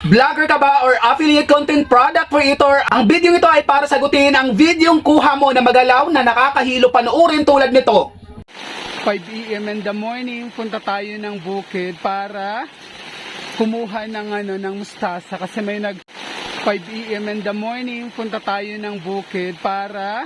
Vlogger ka ba or affiliate content product creator? Ang video ito ay para sagutin ang videong kuha mo na magalaw na nakakahilo panoorin tulad nito. 5 a.m. in the morning, punta tayo ng bukid para kumuha ng ano ng mustasa kasi may nag 5 a.m. in the morning, punta tayo ng bukid para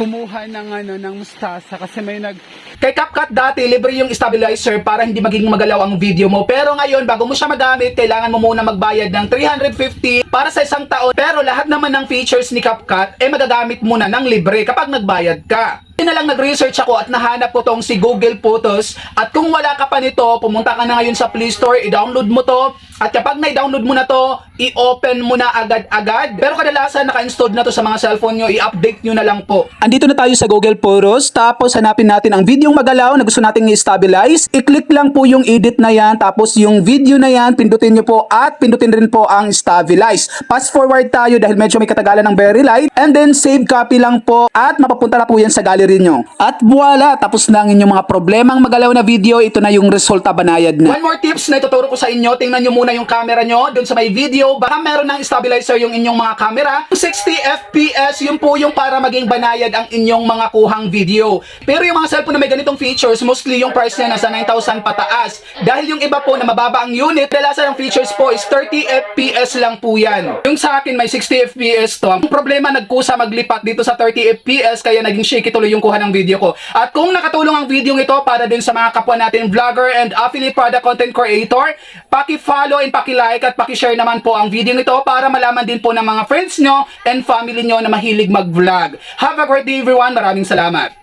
kumuha ng ano ng mustasa kasi may nag Kay CapCut dati, libre yung stabilizer para hindi maging magalaw ang video mo. Pero ngayon, bago mo siya magamit, kailangan mo muna magbayad ng 350 para sa isang taon. Pero lahat naman ng features ni CapCut, eh magagamit mo na ng libre kapag nagbayad ka. Na lang nag-research ako at nahanap ko tong si Google Photos. At kung wala ka pa nito, pumunta ka na ngayon sa Play Store, i-download mo to. At kapag na-download mo na to, i-open mo na agad-agad. Pero kadalasan naka-installed na to sa mga cellphone nyo, i-update nyo na lang po. Andito na tayo sa Google Photos, tapos hanapin natin ang videong magalaw na gusto nating i-stabilize. I-click lang po yung edit na yan, tapos yung video na yan, pindutin nyo po at pindutin rin po ang stabilize. Fast forward tayo dahil medyo may katagalan ng very light. And then save copy lang po at mapapunta na po yan sa gallery nyo. At voila, tapos na ang inyong mga problemang magalaw na video. Ito na yung resulta banayad na. One more tips na ituturo ko sa inyo. Tingnan nyo muna yung camera nyo dun sa may video. Baka meron ng stabilizer yung inyong mga camera. 60 FPS, yun po yung para maging banayad ang inyong mga kuhang video. Pero yung mga cellphone na may ganitong features, mostly yung price niya nasa 9,000 pataas. Dahil yung iba po na mababa ang unit, kadalasan ang features po is 30 FPS lang po yan. Yung sa akin may 60 FPS to. Ang problema nagkusa maglipat dito sa 30 FPS kaya naging shaky tuloy yung kuha ng video ko. At kung nakatulong ang video ito para din sa mga kapwa natin vlogger and affiliate product content creator, paki-follow and paki-like at paki-share naman po ang video ito para malaman din po ng mga friends nyo and family nyo na mahilig mag-vlog. Have a great day everyone. Maraming salamat.